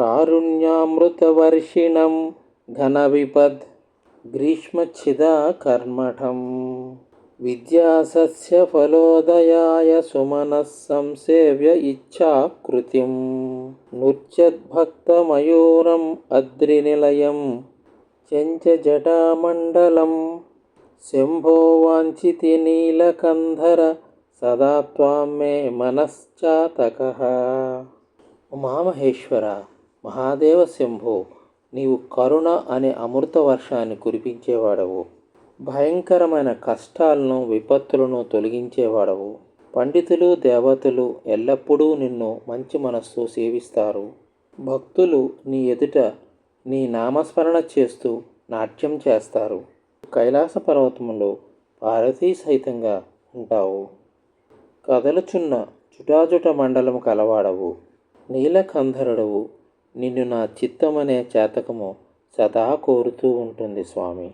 కారుణ్యామృతవర్షిణం ఘనవిపద్ గ్రీష్మచ్చిదాకర్మఠం విద్యాసస్య ఫలోదయాయ సుమనः సంసేవ్య ఇచ్ఛాకృతిం నృత్యద్భక్తమయూరం అద్రినిలయం చెంచజటామండలం శంభో వాంఛితి నీలకంధర సదా త్వాం మే మనశ్చాతక ఉమామహేశ్వర మహాదేవ శంభో నీవు కరుణ అనే అమృత వర్షాన్ని కురిపించేవాడవు. భయంకరమైన కష్టాలను విపత్తులను తొలగించేవాడవు. పండితులు దేవతలు ఎల్లప్పుడూ నిన్ను మంచి మనస్సు సేవిస్తారు. భక్తులు నీ ఎదుట నీ నామస్మరణ చేస్తూ నాట్యం చేస్తారు. కైలాస పర్వతంలో పార్వతీ సహితంగా ఉంటావు. కదలుచున్న చుటాజుట మండలం కలవాడవు. నీలకంధరుడవు. నిన్ను నా చిత్తమనే చేతకము సదా కోరుతూ ఉంటుంది స్వామి.